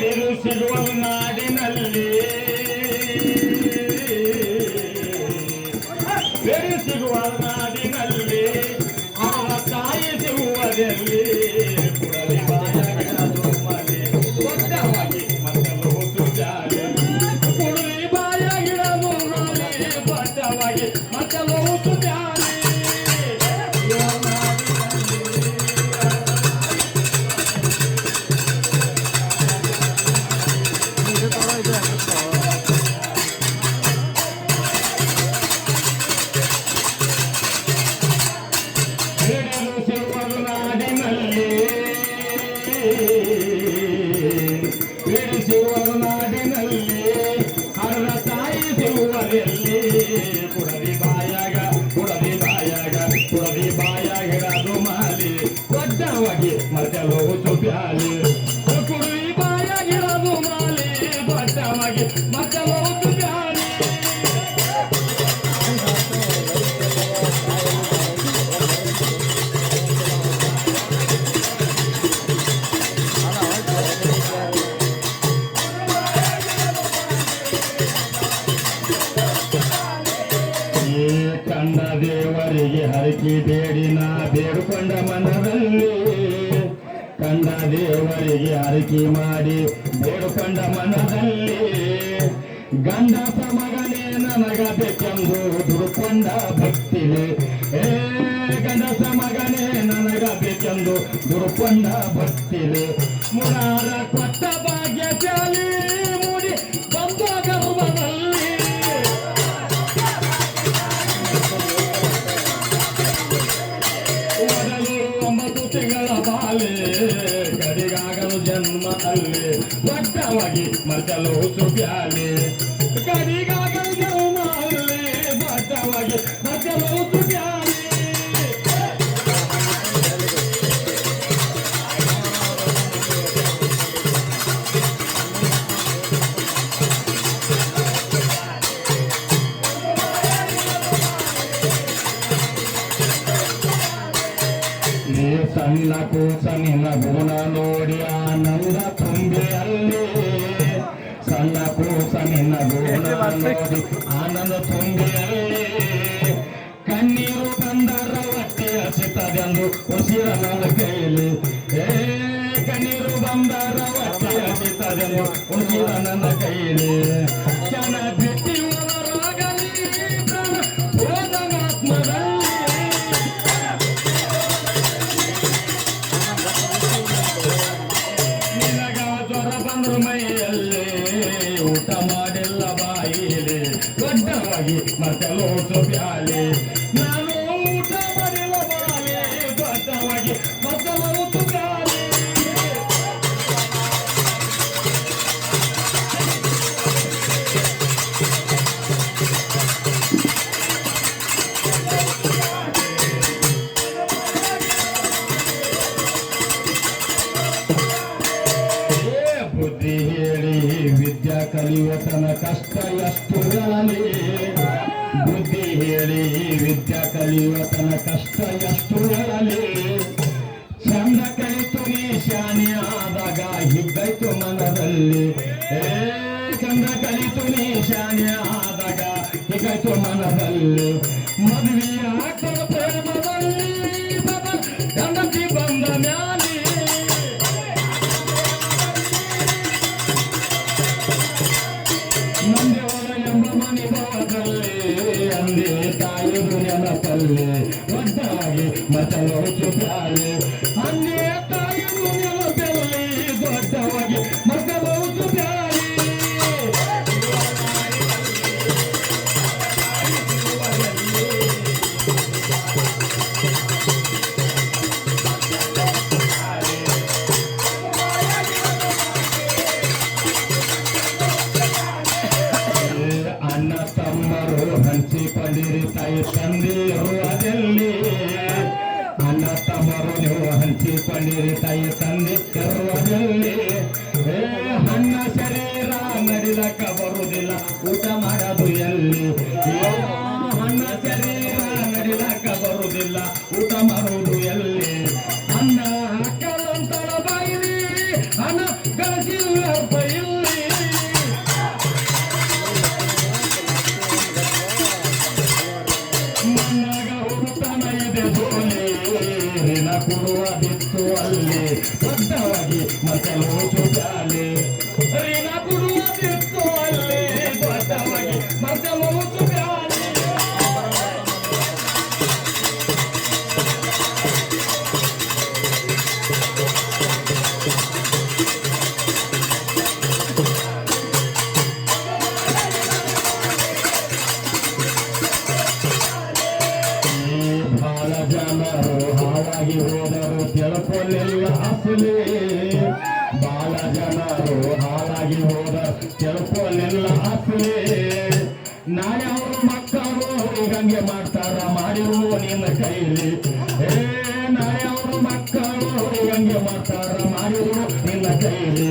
ತಿರು ಸಿಗುವ ನಾಡಿನಲ್ಲಿ ಬೆರು ಸಿಗುವ ನಾಡಿನಲ್ಲಿ ದೊಡ್ಡವಾಗಿ ಮಜಲು ಸುಬ್ಯಾಲಿ ಕುಡಿ ಬಾಯಾಗಿಡದು ಮಾಲಿ ದೊಡ್ಡವಾಗಿ ಮಜಲು ಸುಬ್ಯಾಲಿ ಈ ಕಂಡ ದೇವರಿಗೆ ಹರಕಿ ಬೇಡಿ ನಾ ಬೇಡಿಕೊಂಡ ಮನದಲ್ಲಿ ಕಂಡ ದೇವರಿಗೆ ಅರಿಕೆ ಮಾಡಿ ಬೇಡಿಕೊಂಡ ಮನದಲ್ಲಿ ಗಂಡ ಸಮಗನೇ ನನಗ ಬೇಕೆಂದು ದುಡುಕೊಂಡ ಭಕ್ತಿಲಿ. ಏ, ಗಂಡ ಸಮಗನೇ ನನಗ ಬೇಕೆಂದು ದುಡುಕೊಂಡ ಭಕ್ತಿಲಿ. ಮುರಾರ ಕೊಟ್ಟ ಜನ್ಮ ಅಲ್ಲಿ ದೊಡ್ಡವಾಗಿ ಮಜಲು ಸುಬ್ಯಾಲೆ ಕಡಿಗಾಗಲು ನೀ ಸಣ್ಣ ಕೂಸನಿನ ಗುಣ ನೋಡಿ ಆನಂದ ತುಂಬಿ ಅಲ್ಲಿ ಸಣ್ಣ ಕೂಸನಿನ ಗುಣ ನೋಡಿ ಆನಂದ ತುಂಬಿ ಅಲ್ಲಿ ಕಣ್ಣೀರು ಬಂದರ ಹೊಟ್ಟೆ ಹಸಿತದೆಂದು ಉಸಿರ ನನ್ನ ಕೈಲಿ ಏ ಕಣ್ಣೀರು ಬಂದರ ಹೊಟ್ಟೆ ಹಸಿತದೆಂದು ಉಸಿರ ನನ್ನ ಕೈಲಿ ಜನ ಬಾಯಿಲಿ ದೊಡ್ಡವಾಗಿ ಮತ್ತಲು ಬ್ಯಾಲಿ ನಾನು ವಿದ್ಯಾ ಕಲಿಯುವ ತನ ಕಷ್ಟ ಎಷ್ಟು ಬುದ್ಧಿ ಹೇಳಿ ವಿದ್ಯಾ ಕಲಿಯುವ ತನ ಕಷ್ಟ ಎಷ್ಟು ಚಂದ ಕಲಿತು ನೀ ಶಾನಿಯಾದಾಗ ಹಿಗ್ಗೈತು ಮನದಲ್ಲಿ. ಏ, ಚಂದ ಕಲಿತು ನೀ ಶಾಣಿ ಆದಾಗ ಹಿಗ್ಗೈತು ಮನದಲ್ಲಿ. ಮದುವೆಯ ಪ್ರೇಮದಲ್ಲಿ ನೆನಪಲ್ಲಿ ದೊಡ್ಡಾಗಿ ಮತಲು ಚುಪ್ಯಾಲಿ ಅಂದೇ ತಾಯಿದು ನೆನಪಲ್ಲಿ ದೊಡ್ಡವಾಗಿ ಮತಲು ಚುಪ್ಯಾಲಿ ಅಣ್ಣ ತಮ್ಮರು ಹಂಚಿಕೊಂಡಿರಿ ತಾಯಿ ತಂದೆಯರು ಹಂಚಿಕೊಂಡಿರಿ ತಾಯಿ ತಂದೆ ಏ ಅಣ್ಣ ಶರೀರ ನಡಿಲಕ್ಕ ಬರುವುದಿಲ್ಲ ಊಟ ಮಾಡೋದು ಎಲ್ಲಿ? ಬಿತ್ತು ಅಲ್ಲಿ ಸದ್ದವಾಗಿ ಮತಲು ಚುಟಾನೆ ಜನರು ಹಾಳಾಗಿ ಹೋದರು ತಿಳ್ಕೊಳ್ಳಿಲ್ಲ ಅಸಲಿ ಬಹಳ ಜನರು ಹಾಳಾಗಿ ಹೋದರು ತಿಳ್ಕೊಳ್ಳಿಲ್ಲ ಅಸಲಿ ನಾಳೆ ಅವರು ಮಕ್ಕಳು ಹಂಗೆ ಮಾಡ್ತಾರ, ಮಾಡಿರು ನಿನ್ನ ಕೈಲಿ. ಏ, ನಾಳೆ ಅವರು ಮಕ್ಕಳು ಹಂಗೆ ಮಾಡ್ತಾರ, ಮಾಡಿರು ನಿನ್ನ ಕೈಲಿ.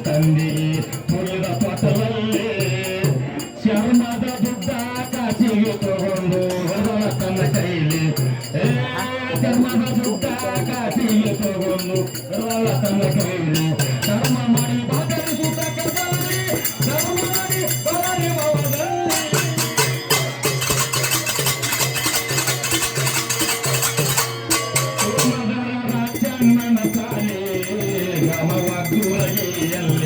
ತಾಯಿ ತಂದೆಗೆ ಪುರಿದ ಪಟಲಲ್ಲಿ ಚರ್ಮದ ದುಡ್ಡ ಕಾಸಿಗೆ ತಗೊಂಡು ಹೊರಳ ತನ್ನ ಕೈಲಿ ಏ ಚರ್ಮದ ದುಡ್ಡ ಕಾಸಿಗೆ ತಗೊಂಡು ಹೊರಳ ತನ್ನ ಕೈಲಿ Yamawakurayam